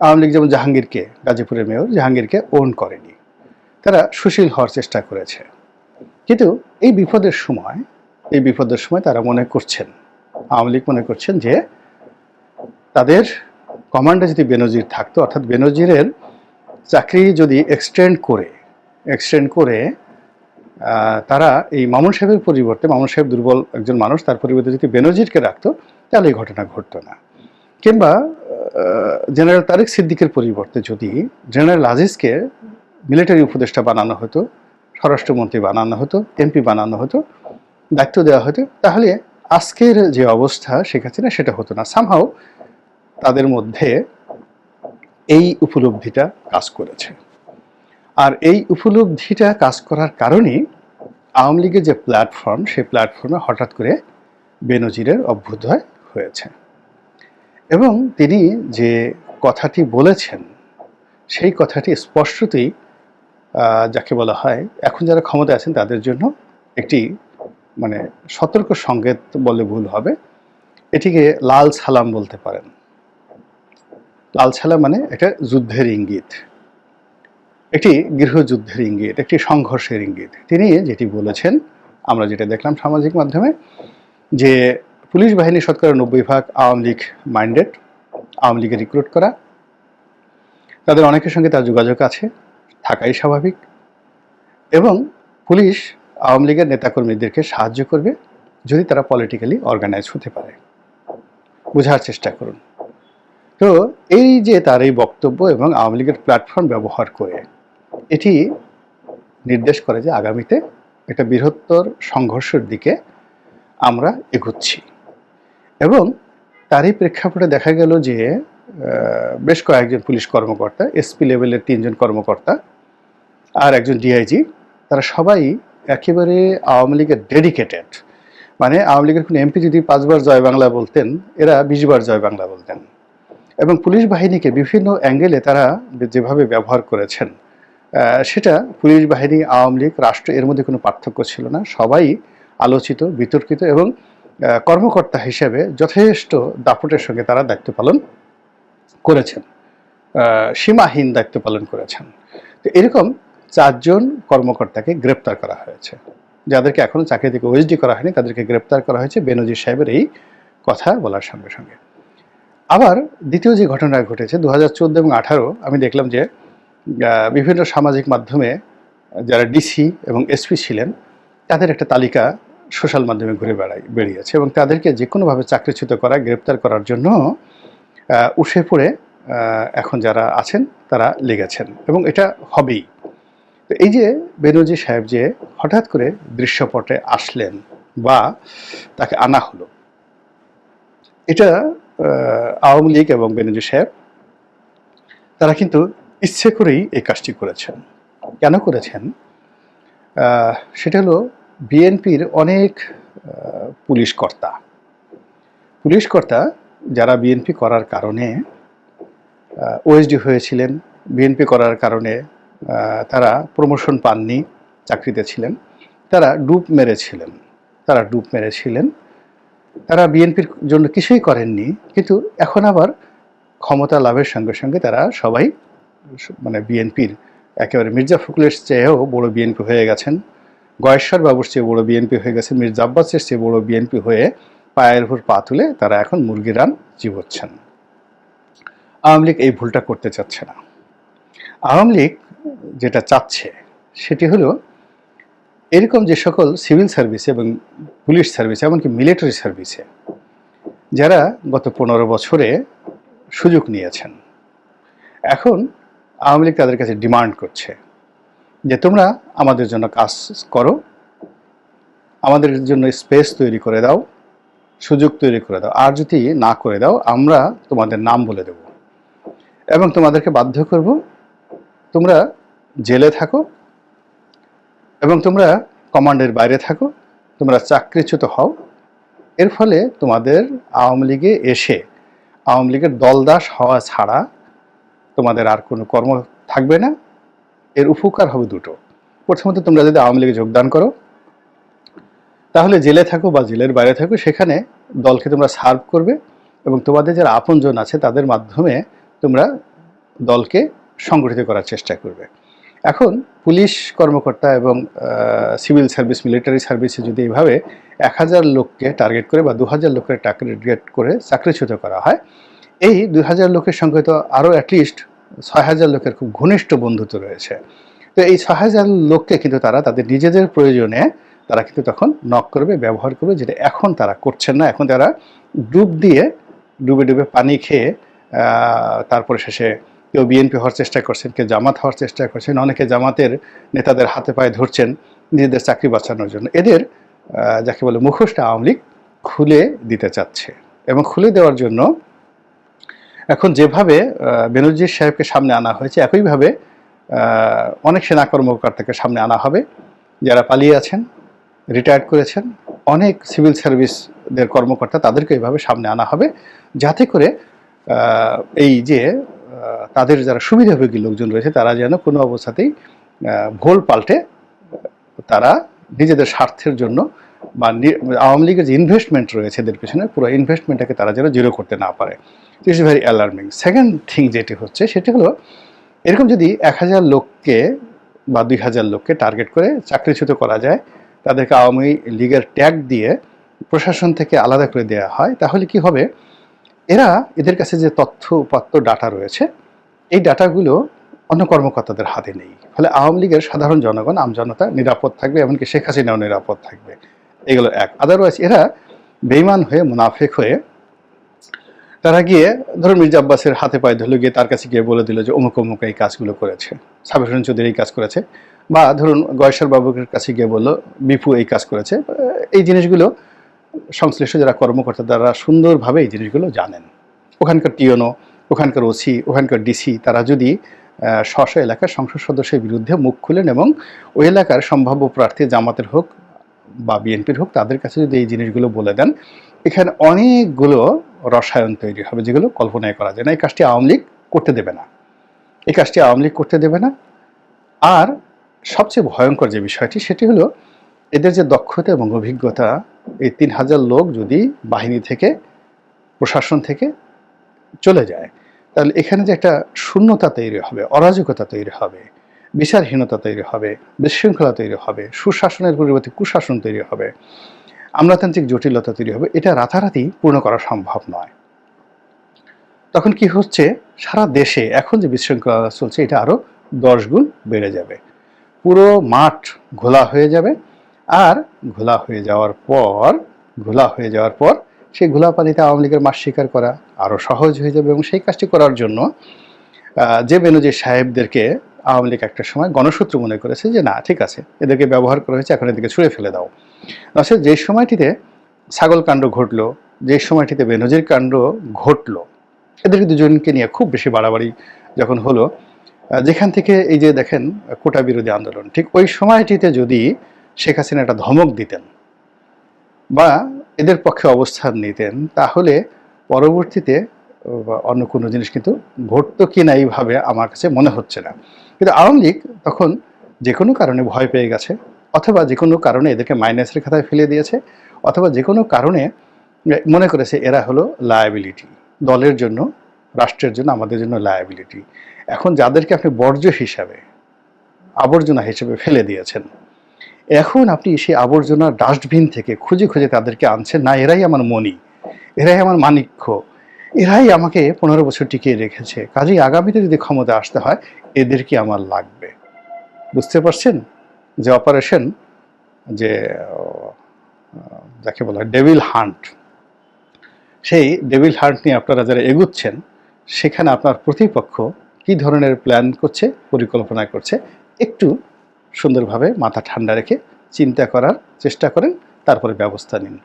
আওয়ামী লীগ যেমন জাহাঙ্গীরকে, গাজীপুরের mayor জাহাঙ্গীরকে on করেনি, তারা সুশীল হওয়ার চেষ্টা করেছে। কিন্তু এই বিপদের সময়, এই বিপদের সময় তারা মনে করছেন, আওয়ামী লীগ মনে করছেন যে তাদের কমান্ডে যদি বেনজির থাকতো, অর্থাৎ বেনজিরের চাকরি যদি এক্সটেন্ড করে এক্সটেন্ড করে তারা এই মামুন সাহেবের পরিবর্তে, মামুন সাহেব দুর্বল একজন মানুষ, তার পরিবর্তে যদি বেনজিরকে রাখতো, তাহলে এই ঘটনা ঘটতো না। কিংবা জেনারেল তারেক সিদ্দিকের পরিবর্তে যদি জেনারেল আজিজকে মিলিটারি উপদেষ্টা বানানো হতো, স্বরাষ্ট্রমন্ত্রী বানানো হতো, এমপি বানানো হতো, দায়িত্ব দেওয়া হতো, তাহলে আজকের যে অবস্থা শেখ হাসিনা, সেটা হতো না। সামহাও তাদের মধ্যে এই উপলব্ধিটা কাজ করেছে। আর এই উপলব্ধিটা কাজ করার কারণেই আওয়ামী লীগের যে প্ল্যাটফর্ম সেই প্ল্যাটফর্মে হঠাৎ করে বেনজিরের অভ্যুদয় হয়েছে। এবং তিনি যে কথাটি বলেছেন, সেই কথাটি স্পষ্টতই যাকে বলা হয়, এখন যারা ক্ষমতায় আছেন তাদের জন্য একটি মানে সতর্ক সংকেত বলে ভুল হবে। এটিকে লাল সালাম বলতে পারেন। লাল সালাম মানে একটা যুদ্ধের ইঙ্গিত। একটি গৃহযুদ্ধের ইঙ্গিত, একটি সংঘর্ষের ইঙ্গিত। তিনি যেটি বলেছেন, আমরা যেটা দেখলাম সামাজিক মাধ্যমে, যে পুলিশ বাহিনী শতকরা নব্বই ভাগ আওয়ামী লীগ মাইন্ডেড আওয়ামী লীগে রিক্রুট করা। তাদের অনেকের সঙ্গে তার যোগাযোগ আছে, থাকাই স্বাভাবিক। এবং পুলিশ আওয়ামী লীগের নেতাকর্মীদেরকে সাহায্য করবে যদি তারা পলিটিক্যালি অর্গানাইজ হতে পারে। বোঝার চেষ্টা করুন। তো এই যে তার এই বক্তব্য এবং আওয়ামী লীগের প্ল্যাটফর্ম ব্যবহার করে, এটি নির্দেশ করে যে আগামীতে একটা বৃহত্তর সংঘর্ষের দিকে আমরা এগুচ্ছি। এবং তারই প্রেক্ষাপটে দেখা গেল যে বেশ কয়েকজন পুলিশ কর্মকর্তা, এসপি লেভেলের তিনজন কর্মকর্তা আর একজন ডিআইজি তারা সবাই একেবারে আওয়ামী লীগের ডেডিকেটেড মানে আওয়ামী লীগের কোনো এমপি যদি পাঁচবার জয় বাংলা বলতেন, এরা বিশবার জয় বাংলা বলতেন। এবং পুলিশ বাহিনীকে বিভিন্ন অ্যাঙ্গেলে তারা যেভাবে ব্যবহার করেছেন সেটা পুলিশ বাহিনী, আওয়ামী লীগ, রাষ্ট্র এর মধ্যে কোনো পার্থক্য ছিল না। সবাই আলোচিত, বিতর্কিত এবং কর্মকর্তা হিসেবে যথেষ্ট দাপটের সঙ্গে তারা দায়িত্ব পালন করেছেন। সীমাহীন দায়িত্ব পালন করেছেন। তো এরকম চারজন কর্মকর্তাকে গ্রেপ্তার করা হয়েছে। যাদেরকে এখনও চাকরি থেকে ওএসডি করা হয়নি, তাদেরকে গ্রেপ্তার করা হয়েছে বেনজির সাহেবের এই কথা বলার সঙ্গে সঙ্গে। আবার দ্বিতীয় যে ঘটনা ঘটেছে দু হাজার চোদ্দ এবং আঠারো, আমি দেখলাম যে বিভিন্ন সামাজিক মাধ্যমে যারা ডিসি এবং এসপি ছিলেন, তাদের একটা তালিকা সোশ্যাল মাধ্যমে ঘুরে বেড়াই বেরিয়েছে এবং তাদেরকে যে কোনোভাবে চাকরিচ্যুত করা, গ্রেপ্তার করার জন্য উঠে পড়ে এখন যারা আছেন তারা লেগেছেন এবং এটা হবেই। তো এই যে বেনজি সাহেব যে হঠাৎ করে দৃশ্যপটে আসলেন বা তাকে আনা হলো, এটা আওয়ামী লীগ এবং বেনজি সাহেব, তারা কিন্তু ইচ্ছে করেই এই কাজটি করেছেন। কেন করেছেন? সেটা হলো বিএনপির অনেক পুলিশ কর্তা। পুলিশ কর্তা যারা বিএনপি করার কারণে ওএসডি হয়েছিলেন, বিএনপি করার কারণে তারা প্রমোশন পাননি, চাকরিতে ছিলেন। তারা ডুব মেরেছিলেন, তারা ডুব মেরেছিলেন। তারা বিএনপির জন্য কিছুই করেননি, কিন্তু এখন আবার ক্ষমতা লাভের সঙ্গে সঙ্গে তারা সবাই মানে বিএনপির একেবারে মির্জা ফখরুলের চেয়েও বড় বিএনপি হয়ে গেছেন। গয়েশ্বর বাবুর চেয়ে বড় বিএনপি হয়ে গেছেন মির্জা আব্বাসের চেয়ে বড় বিএনপি হয়ে পায়ের উপর পা তুলে তারা এখন মুরগি রান জীবচ্ছেন। আওয়ামী লীগ এই ভুলটা করতে চাচ্ছে না। আওয়ামী লীগ যেটা চাচ্ছে, সেটি হলো এরকম যে সকল সিভিল সার্ভিসে এবং পুলিশ সার্ভিসে, এমনকি মিলিটারি সার্ভিসে যারা গত পনেরো বছরে সুযোগ নিয়েছেন। এখন আওয়ামী লীগ তাদের কাছে ডিমান্ড করছে। যে তোমরা আমাদের জন্য কাজ করো, আমাদের জন্য স্পেস তৈরি করে দাও, সুযোগ তৈরি করে দাও, আর যদি না করে দাও, আমরা তোমাদের নাম বলে দেব এবং তোমাদেরকে বাধ্য করব, তোমরা জেলে থাকো এবং তোমরা কমান্ডের বাইরে থাকো, তোমরা চাকরিচ্যুত হও। এর ফলে তোমাদের আওয়ামী লীগে এসে, আওয়ামী লীগের দলদাস হওয়া ছাড়া তোমাদের আর কোনো কর্ম থাকবে না। এর উপকার হবে দুটো। প্রথমত তোমরা যদি আওয়ামী লীগে যোগদান করো, তাহলে জেলে থাকো বা জেলের বাইরে থাকো, সেখানে দলকে তোমরা সার্ভ করবে এবং তোমাদের যারা আপনজন আছে, তাদের মাধ্যমে তোমরা দলকে সংগঠিত করার চেষ্টা করবে। এখন পুলিশ কর্মকর্তা এবং সিভিল সার্ভিস মিলিটারি সার্ভিসে যদি এইভাবে এক হাজার লোককে টার্গেট করে বা দু হাজার লোকের টার্গেট করে চাকরিচ্যুত করা হয়, এই দুই হাজার লোকের সঙ্গে তো আরও অ্যাটলিস্ট ছয় হাজার লোকের খুব ঘনিষ্ঠ বন্ধুত্ব রয়েছে। তো এই ছয় হাজার লোককে কিন্তু তারা তাদের নিজেদের প্রয়োজনে তারা কিন্তু তখন নক করবে, ব্যবহার করবে, যেটা এখন তারা করছেন না। এখন তারা ডুব দিয়ে ডুবে ডুবে পানি খেয়ে তারপরে শেষে কেউ বিএনপি হওয়ার চেষ্টা করছেন, কেউ জামাত হওয়ার চেষ্টা করছেন, অনেকে জামাতের নেতাদের হাতে পায়ে ধরছেন নিজেদের চাকরি বাঁচানোর জন্য। এদের যাকে বলে মুখোশটা আওয়ামী লীগ খুলে দিতে চাচ্ছে এবং খুলে দেওয়ার জন্য এখন যেভাবে বেনজির সাহেবকে সামনে আনা হয়েছে, একইভাবে অনেক সেনা কর্মকর্তাকে সামনে আনা হবে। যারা পালিয়ে আছেন রিটায়ার্ড করেছেন, অনেক সিভিল সার্ভিসদের কর্মকর্তা তাদেরকে এইভাবে সামনে আনা হবে, যাতে করে এই যে তাদের যারা সুবিধাভোগী লোকজন রয়েছে, তারা যেন কোনো অবস্থাতেই ভোল পাল্টে, তারা নিজেদের স্বার্থের জন্য বা আওয়ামী লীগের যে ইনভেস্টমেন্ট রয়েছে এদের পেছনে, পুরো ইনভেস্টমেন্টটাকে তারা যেন জিরো করতে না পারে। It's very alarming second thing যেটি হচ্ছে, সেটি হলো এরকম যদি এক হাজার লোককে বা দুই হাজার লোককে টার্গেট করে চাকরিচ্যুত করা যায়, তাদেরকে আওয়ামী লীগের ট্যাগ দিয়ে প্রশাসন থেকে আলাদা করে দেওয়া হয়, তাহলে কি হবে? এরা এদের কাছে যে তথ্য, উপাত্ত ডাটা রয়েছে, এই ডাটাগুলো অন্য কর্মকর্তাদের হাতে নেই। ফলে আওয়ামী লীগের সাধারণ জনগণ আমজনতা নিরাপদ থাকবে, এমনকি শেখ হাসিনাও নিরাপদ থাকবে। এগুলো এক। আদারওয়াইজ এরা বেইমান হয়ে, মুনাফেক হয়ে তারা গিয়ে ধরুন মির্জা আব্বাসের হাতে পায়ে ধরলো গিয়ে তার কাছে গিয়ে বলে দিল যে অমুক অমুক এই কাজগুলো করেছে সাবির হোসেন চৌধুরী এই কাজ করেছে। বা ধরুন গয়েশ্বর বাবুকের কাছে গিয়ে বলল বিপু এই কাজ করেছে। এই জিনিসগুলো সংশ্লিষ্ট যারা কর্মকর্তা তারা সুন্দরভাবে এই জিনিসগুলো জানেন। ওখানকার টিওনো ওখানকার ওসি ওখানকার ডিসি তারা যদি আহ, স্ব স্ব এলাকার সংসদ সদস্যের বিরুদ্ধে মুখ খুলেন এবং ওই এলাকার সম্ভাব্য প্রার্থী জামাতের হোক বা বিএনপির হোক তাদের কাছে যদি এই জিনিসগুলো বলে দেন এখানে অনেকগুলো রসায়ন তৈরি হবে, যেগুলো কল্পনায় করা যায় না। এই কাজটি আওয়ামী লীগ করতে দেবে না। এই কাজটি আওয়ামী লীগ করতে দেবে না। আর সবচেয়ে ভয়ঙ্কর যে বিষয়টি, সেটি হলো এদের যে দক্ষতা এবং অভিজ্ঞতা, এই তিন হাজার লোক যদি বাহিনী থেকে, প্রশাসন থেকে চলে যায়, তাহলে এখানে যে একটা শূন্যতা তৈরি হবে, অরাজকতা তৈরি হবে, বিচারহীনতা তৈরি হবে, বিশৃঙ্খলা তৈরি হবে, সুশাসনের পরিবর্তে কুশাসন তৈরি হবে আমলাতান্ত্রিক জটিলতা তৈরি হবে, এটা রাতারাতি পূর্ণ করা সম্ভব নয়। তখন কি হচ্ছে? সারা দেশে এখন যে বিশৃঙ্খলা চলছে, এটা আরও দশ গুণ বেড়ে যাবে। পুরো মাঠ ঘোলা হয়ে যাবে আর ঘোলা হয়ে যাওয়ার পর, ঘোলা হয়ে যাওয়ার পর সেই ঘোলা পানিতে আওয়ামী লীগের মাস স্বীকার করা আরও সহজ হয়ে যাবে এবং সেই কাজটি করার জন্য যে বেনজির সাহেবদেরকে আওয়ামী লীগ একটা সময় গণসূত্র মনে করেছে যে, না, ঠিক আছে, এদেরকে ব্যবহার করা হয়েছে, এখন এদেরকে ছুঁড়ে ফেলে দাও। আসলে যে সময়টিতে ছাগল কাণ্ড ঘটলো, যে সময়টিতে বেনজির কাণ্ড ঘটলো, এদেরকে দুজনকে নিয়ে খুব বেশি বাড়াবাড়ি যখন হলো যেখান থেকে এই যে দেখেন, কোটা বিরোধী আন্দোলন, ঠিক ওই সময়টিতে যদি শেখ হাসিনা একটা ধমক দিতেন বা এদের পক্ষে অবস্থান নিতেন, তাহলে পরবর্তীতে অন্য কোনো জিনিস কিন্তু ঘটতো কি না এইভাবে আমার কাছে মনে হচ্ছে না। কিন্তু আওয়ামী লীগ তখন যে কোনো কারণে ভয় পেয়ে গেছে। অথবা যে কোনো কারণে এদেরকে মাইনাসের খাতায় ফেলে দিয়েছে, অথবা যে কোনো কারণে মনে করেছে এরা হলো লায়াবিলিটি দলের জন্য, রাষ্ট্রের জন্য, আমাদের জন্য লায়াবিলিটি এখন যাদেরকে আপনি বর্জ্য হিসাবে, আবর্জনা হিসেবে ফেলে দিয়েছেন, এখন আপনি সেই আবর্জনা ডাস্টবিন থেকে খুঁজে খুঁজে তাদেরকে আনছেন, না, এরাই আমার মনি এরাই আমার মানিক্য এরাই আমাকে পনেরো বছর টিকিয়ে রেখেছে, কাজেই আগামীতে যদি ক্ষমতা আসতে হয়, এদেরকে আমার লাগবে। বুঝতে পারছেন? যে অপারেশন, যে যাকে বলা হয় ডেভিল হান্ট, সেই ডেভিল হান্ট নিয়ে আপনারা যারা এগুচ্ছেন, সেখানে আপনার প্রতিপক্ষ কি ধরনের প্ল্যান করছে, পরিকল্পনা করছে, একটু সুন্দরভাবে মাথা ঠান্ডা রেখে চিন্তা করার চেষ্টা করেন, তারপরে ব্যবস্থা নিন।